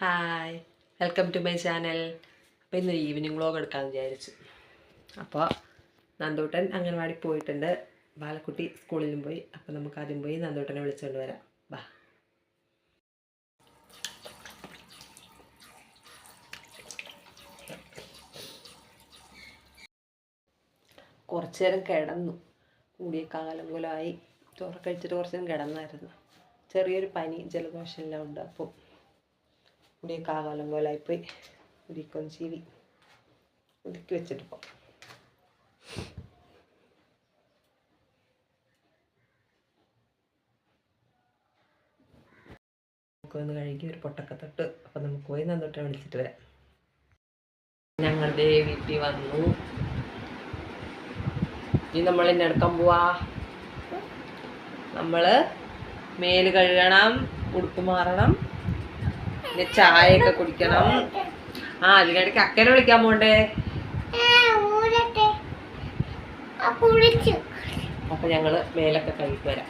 Hi welcome to my channel അപ്പോൾ ഇന്ന് evening vlog എടുക്കാമെന്ന് വിചാരിച്ചു. അപ്പോൾ നന്ദൂട്ടൻ അംഗൻവാടി പോയിട്ടുണ്ട്. ബാലക്കുട്ടി സ്കൂളിലും പോയി. അപ്പോൾ നമുക്ക് ആദ്യം പോയി നന്ദൂട്ടനെ വിളിച്ചുകൊണ്ട് വരാം. ബാ. കുറച്ചു നേരം കിടന്നു. കൂടിയ കാലം പോലായി. ചോറ് കഴിച്ചിട്ട് കുറച്ച് നേരം കിടന്നായിരുന്നു. ചെറിയൊരു പനി ജലദോഷം എല്ലാം ഉണ്ട്. അപ്പോൾ കൂടിയ പോലെ പോലായിപ്പോയി. ഉരുക്കൊന്ന് ചീവി. വെച്ചിട്ട് പോ. ഒന്ന് കഴുകി ഒരു പൊട്ടക്ക തൊട്ട്. അപ്പം നമുക്ക് പോയി നന്നോട്ടെ വിളിച്ചിട്ട് വരാം. ഞങ്ങളുടെ വീട്ടിൽ വന്നു. ഇനി നമ്മൾ എന്നെ എടുക്കാൻ പോവാ. നമ്മൾ മേൽ കഴുകണം ഉടുപ്പ് മാറണം. പിന്നെ ചായയൊക്കെ കുടിക്കണം. ആ അതിനിടയ്ക്ക് അക്കനെ വിളിക്കാൻ പോണ്ടേ? അപ്പൊ ഞങ്ങൾ മേലൊക്കെ കഴുകി വരാം.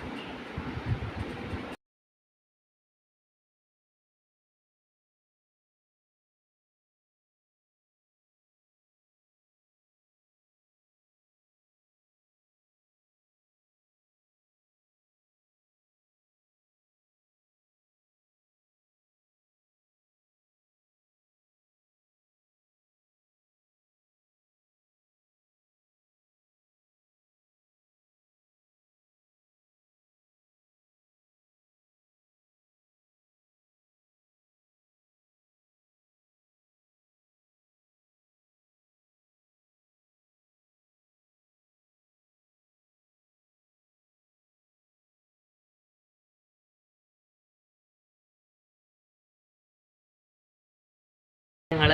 ഞങ്ങൾ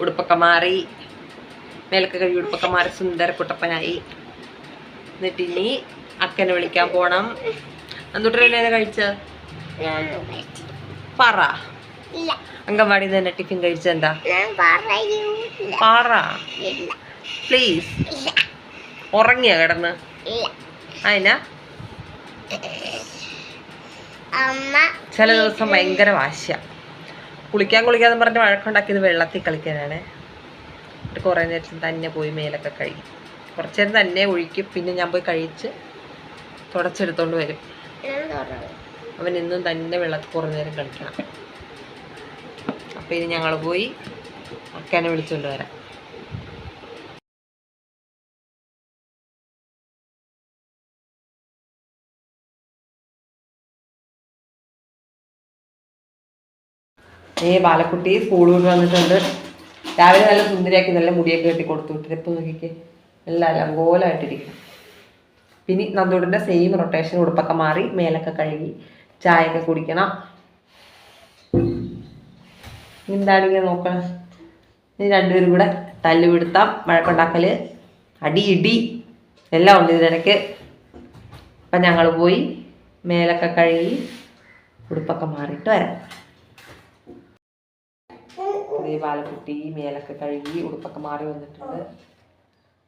ഉടുപ്പൊക്കെ മാറി മേലൊക്കെ കഴുകി ഉടുപ്പൊക്കെ മാറി സുന്ദര കുട്ടപ്പനായി എന്നിട്ട് ഇനി അക്കനെ വിളിക്കാൻ പോണം. എന്തുട്ടല്ലേ കഴിച്ച? പറ. അങ്കൻവാടി തന്നെ ടിഫിൻ കഴിച്ചെന്താ പറ. പ്ലീസ്. ഉറങ്ങിയ കിടന്ന്? അതിനാ ചില ദിവസം ഭയങ്കര വാശിയ. കുളിക്കാൻ കുളിക്കാന്ന് പറഞ്ഞ് വഴക്കുണ്ടാക്കിയത് വെള്ളത്തിൽ കളിക്കാനാണ്. എന്നിട്ട് കുറേ നേരം തന്നെ പോയി മേലൊക്കെ കഴുകി. കുറച്ച് നേരം തന്നെ ഒഴിക്കും പിന്നെ ഞാൻ പോയി കഴിച്ച് തുടച്ചെടുത്തോണ്ട് വരും. അവൻ ഇന്നും തന്നെ വെള്ളത്തിൽ കുറേ നേരം കളിക്കണം. അപ്പം ഇനി ഞങ്ങൾ പോയി അക്കാനെ വിളിച്ചുകൊണ്ട് വരാം. ഏ ബാലക്കുട്ടി സ്കൂൾ വിട്ട് വന്നിട്ടുണ്ട്. രാവിലെ നല്ല സുന്ദരിയാക്കി നല്ല മുടിയൊക്കെ കെട്ടി കൊടുത്തു വിട്ടിട്ട് ഇപ്പം നോക്കിക്കേ? എല്ലാം ലങ്കോലായിട്ടിരിക്കും പിന്നെ നന്ദൂടിന്റെ സെയിം റൊട്ടേഷൻ ഉടുപ്പൊക്കെ മാറി മേലൊക്കെ കഴുകി ചായയൊക്കെ കുടിക്കണം. എന്താണ് ഇങ്ങനെ നോക്കണം? ഇനി രണ്ടുപേരും കൂടെ തല്ലുപിടുത്താം വഴക്കുണ്ടാക്കൽ അടി ഇടി എല്ലാം ഉണ്ട് ഇതിനിടയ്ക്ക്. അപ്പം ഞങ്ങൾ പോയി മേലൊക്കെ കഴുകി ഉടുപ്പൊക്കെ മാറിയിട്ട് വരാം. പുതിയ ബാലക്കുട്ടി മേലൊക്കെ കഴുകി ഉടുപ്പൊക്കെ മാറി വന്നിട്ടുണ്ട്.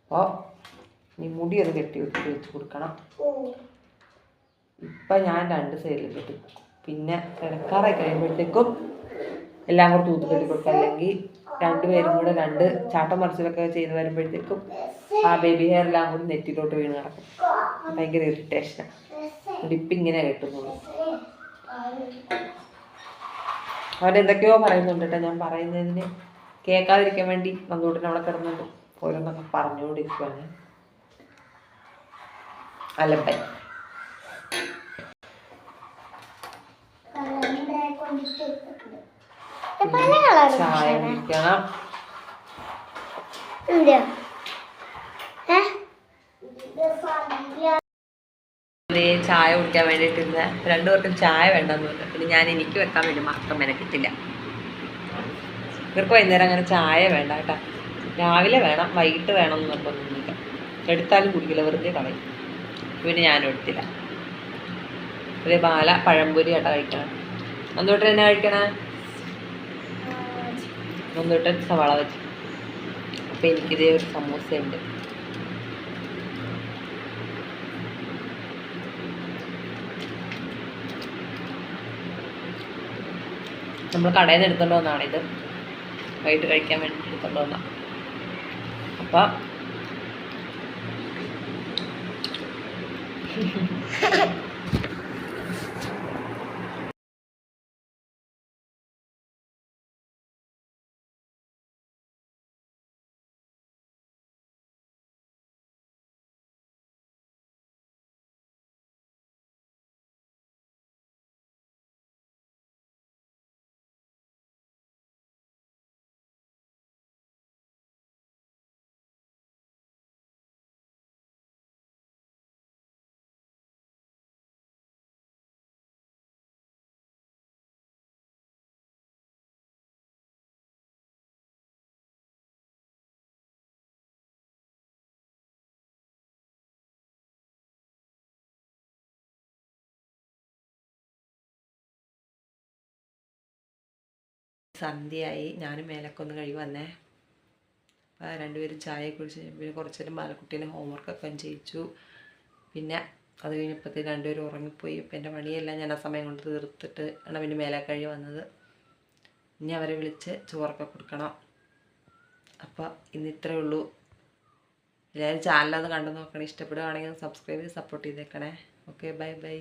അപ്പോൾ ഇനി മുടി അത് കെട്ടി വെട്ടി വെച്ച് കൊടുക്കണം. ഇപ്പം ഞാൻ രണ്ട് സൈഡിൽ കെട്ടി. പിന്നെ കിടക്കാറായി കഴിയുമ്പോഴത്തേക്കും എല്ലാം കൂടെ തൂത്ത് കെട്ടി കൊടുക്കാം അല്ലെങ്കിൽ രണ്ടുപേരും കൂടെ രണ്ട് ചാട്ടം മറിച്ചിലൊക്കെ ചെയ്ത് വരുമ്പോഴത്തേക്കും ആ ബേബി ഹെയർ എല്ലാം കൂടി നെറ്റിലോട്ട് വീണ് കിടക്കും. ഭയങ്കര ഇറിറ്റേഷനാണ് ഡിപ്പിങ്ങനെ കെട്ടുന്നുള്ളൂ. അവൻ എന്തൊക്കെയോ പറയുന്നുണ്ട് കേട്ടോ ഞാൻ പറയുന്നതിന് കേൾക്കാതിരിക്കാൻ വേണ്ടി നന്ദൂട്ടിന് അവിടെ കിടന്നുണ്ട് ഓരോന്നൊക്കെ പറഞ്ഞുകൊണ്ടിരിക്കുവാണ്. അലപ്പൻ ചായ ചായ കുടിക്കാൻ വേണ്ടിയിട്ടിരുന്ന രണ്ടുപേർക്കും ചായ വേണ്ടെന്ന് പറഞ്ഞു. പിന്നെ ഞാൻ എനിക്ക് വെക്കാൻ വേണ്ടി മാത്രം മെനക്കിട്ടില്ല. ഇവർക്ക് വൈകുന്നേരം അങ്ങനെ ചായ വേണ്ട കേട്ടോ. രാവിലെ വേണം വൈകിട്ട് വേണം എന്ന് നിർബന്ധമൊന്നുമില്ല എടുത്താലും കുടിക്കില്ല വെറുതെ കളയും. പിന്നെ ഞാനും എടുത്തില്ല. ഒരു ബാല പഴംപൊരി ആട്ടോ കഴിക്കണം. അന്നോട്ട് തന്നെ കഴിക്കണേ? അന്നോട്ട് സവാള വെച്ച് അപ്പം എനിക്കിതേ ഒരു സമൂസ ഉണ്ട് നമ്മൾ കടയിൽ നിന്ന് എടുത്തോണ്ട് വന്നതാണിത് വൈകിട്ട് കഴിക്കാൻ വേണ്ടി എടുത്തോണ്ട് വന്ന. അപ്പം സന്ധ്യയായി. ഞാനും മേലൊക്കെ ഒന്ന് കഴുകി വന്നേ. അപ്പോൾ രണ്ടുപേരും ചായ കുടിച്ച് പിന്നെ കുറച്ച് നേരം ബാലക്കുട്ടീനെ ഹോംവർക്കൊക്കെ ചെയ്യിച്ചു. പിന്നെ അത് കഴിഞ്ഞപ്പോഴത്തേക്ക് രണ്ടുപേരും ഉറങ്ങിപ്പോയി. ഇപ്പം എന്റെ പണിയെല്ലാം ഞാൻ ആ സമയം കൊണ്ട് തീർത്തിട്ട് ആണ് പിന്നെ മേലെ കഴുകി വന്നത്. ഇനി അവരെ വിളിച്ച് ചോറൊക്കെ കൊടുക്കണം. അപ്പോൾ ഇന്ന് ഇത്രയേ ഉള്ളൂ. എല്ലാവരും ചാനലൊന്ന് കണ്ടു നോക്കണം. ഇഷ്ടപ്പെടുകയാണെങ്കിൽ സബ്സ്ക്രൈബ് ചെയ്ത് സപ്പോർട്ട് ചെയ്തേക്കണേ. Okay bye bye